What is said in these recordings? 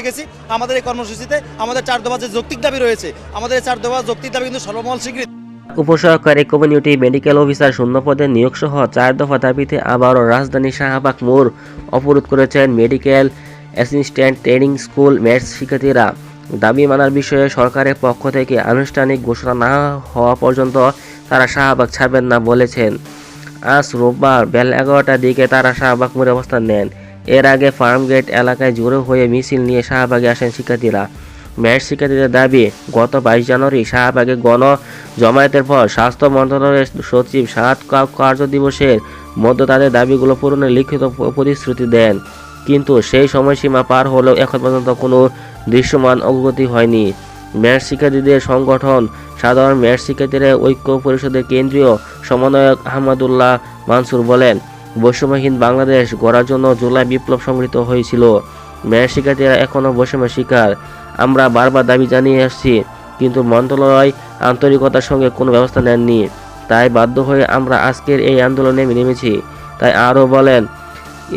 দেখেছি। আমাদের এই কর্মসূচিতে আমাদের চার দফা যে যৌক্তিক দাবি রয়েছে, আমাদের চার দফা যৌক্তিক দাবি কিন্তু সর্বমহল স্বীকৃত। উপসহকারী কমিউনিটি মেডিকেল অফিসার শূন্য পদে নিয়োগ সহ চার দফা দাবিতে আবারও রাজধানী শাহবাগ মোড় অবরোধ করেছেন medical assistant training school MATS শিক্ষার্থীরা। দাবি মানার বিষয়ে সরকারের পক্ষ থেকে আনুষ্ঠানিক ঘোষণা না হওয়া পর্যন্ত তারা শাহবাগ ছাড়বেন না বলেছেন। আজ রোববার বেলা এগারোটার দিকে তারা শাহবাগ মোড়ে অবস্থান নেন। এর আগে ফার্মগেট এলাকায় জোরে হয়ে মিছিল নিয়ে শাহবাগে আসেন শিক্ষার্থীরা। ম্যাচ শিক্ষার্থীদের দাবি, গত বাইশ জানুয়ারি শাহবাগে গণ জমায়েতের পর স্বাস্থ্য মন্ত্রণালয়ের সচিব সাত কার্য দিবসের মধ্যে তাদের দাবিগুলো পূরণের লিখিত প্রতিশ্রুতি দেন। কিন্তু সেই সময়সীমা পার হলেও এখন পর্যন্ত কোনো দৃশ্যমান অগ্রগতি হয়নি। ম্যাচ শিক্ষার্থীদের সংগঠন, সাধারণ ম্যাচ শিক্ষার্থীরা ঐক্য পরিষদের কেন্দ্রীয় সমন্বয়ক আহমদুল্লাহ মানসুর বলেন বৈষম্যহীন বাংলাদেশ গড়ার জন্য জুলাই বিপ্লব সংগঠিত হয়েছিল। ম্যাচ শিক্ষার্থীরা এখনও বৈষম্য শিকার। আমরা বারবার দাবি জানিয়ে আসছি, কিন্তু মন্ত্রণালয় আন্তরিকতার সঙ্গে কোনো ব্যবস্থা নেননি। তাই বাধ্য হয়ে আমরা আজকের এই আন্দোলনে নেমেছি। তাই আরও বলেন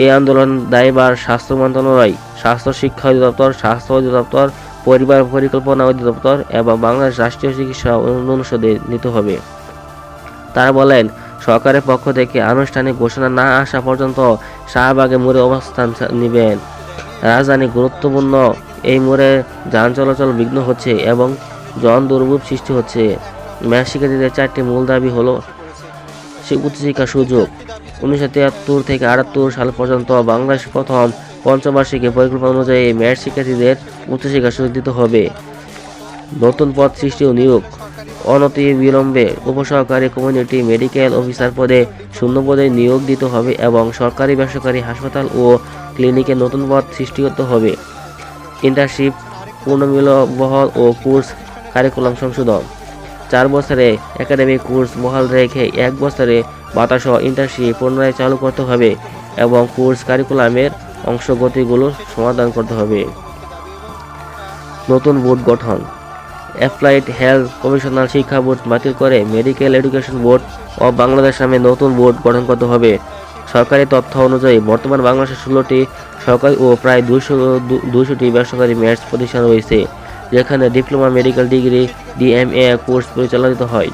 এই আন্দোলন দায়বার স্বাস্থ্য মন্ত্রণালয়, স্বাস্থ্য শিক্ষা অধিদপ্তর, স্বাস্থ্য অধিদপ্তর, পরিবার পরিকল্পনা অধিদপ্তর এবং বাংলাদেশ রাষ্ট্রীয় চিকিৎসা অনুষদে নিতে হবে। তারা বলেন, সরকারের পক্ষ থেকে আনুষ্ঠানিক ঘোষণা না আসা পর্যন্ত শাহবাগে মোড়ে অবস্থান নেবেন। রাজধানী গুরুত্বপূর্ণ, এই মোড়ে যান চলাচল বিঘ্ন হচ্ছে এবং জন দুর্ভোগ সৃষ্টি হচ্ছে। ম্যাচ শিক্ষার্থীদের চারটি মূল দাবি হলো উচ্চশিক্ষার সুযোগ। উনিশশো তিয়াত্তর থেকে আটাত্তর সাল পর্যন্ত বাংলাদেশ প্রথম পঞ্চবার্ষিকী পরিকল্পনা অনুযায়ী ম্যাচ শিক্ষার্থীদের উচ্চশিক্ষার সুযোগ দিতে হবে। নতুন পদ সৃষ্টি ও নিয়োগ। অনতি বিলম্বে উপসহকারী কমিউনিটি মেডিকেল অফিসার পদে শূন্য পদে নিয়োগ দিতে হবে এবং সরকারি বেসরকারি হাসপাতাল ও ক্লিনিকে নতুন পদ সৃষ্টি করতে হবে। ইন্টার্নশিপ পুনর্মিলবহল ও কোর্স কারিকুলাম সংশোধন। চার বছরে একাডেমিক কোর্স বহাল রেখে এক বছরে বাতাসহ ইন্টার্নশিপ পুনরায় চালু করতে হবে এবং কোর্স কারিকুলামের অংশগতিগুলো সমাধান করতে হবে। নতুন বোর্ড গঠন। অ্যাপ্লাইড হেলথ কমিশনার শিক্ষা বোর্ড বাতিল করে মেডিকেল এডুকেশন বোর্ড ও বাংলাদেশ নামে নতুন বোর্ড গঠন করতে হবে। সরকারি তথ্য অনুযায়ী, বর্তমান বাংলাদেশে ষোলোটি সরকারি ও প্রায় দুশো দুশোটি বেসরকারি ম্যাথস প্রতিষ্ঠান রয়েছে, যেখানে diploma, medical degree, DMA course পরিচালিত হয়।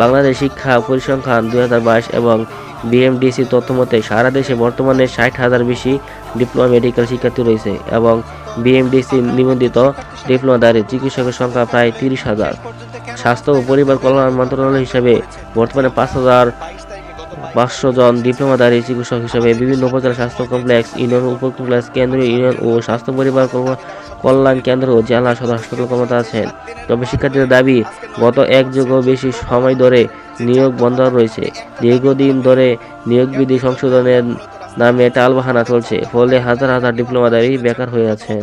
বাংলাদেশ শিক্ষা পরিসংখ্যান দু হাজার বাইশ এবং বিএমডিসি তথ্য মতে সারা দেশে বর্তমানে ষাট হাজার বেশি ডিপ্লোমা মেডিকেল শিক্ষার্থী রয়েছে এবং বিএমডিসি নিবন্ধিত ডিপ্লোমাধারী চিকিৎসকের সংখ্যা প্রায় তিরিশ হাজার। স্বাস্থ্য ও পরিবার কল্যাণ মন্ত্রণালয় হিসাবে বর্তমানে পাঁচ হাজার পাঁচশো জন ডিপ্লোমাধারী চিকিৎসক হিসেবে বিভিন্ন উপজেলা স্বাস্থ্য কমপ্লেক্স, ইউনিয়ন উপ কমপ্লেক্স, কেন্দ্রীয় ইউনিয়ন ও স্বাস্থ্য পরিবার কল্যাণ- কেন্দ্র ও জেলা সদর হাসপাতাল ক্ষমতা আছেন। তবে শিক্ষার্থীদের দাবি, গত এক যুগও বেশি সময় ধরে নিয়োগ বন্ধ রয়েছে। দীর্ঘদিন ধরে নিয়োগ বিধি সংশোধনের নামে টালবাহানা চলছে, ফলে হাজার হাজার ডিপ্লোমাদারি বেকার হয়ে আছেন।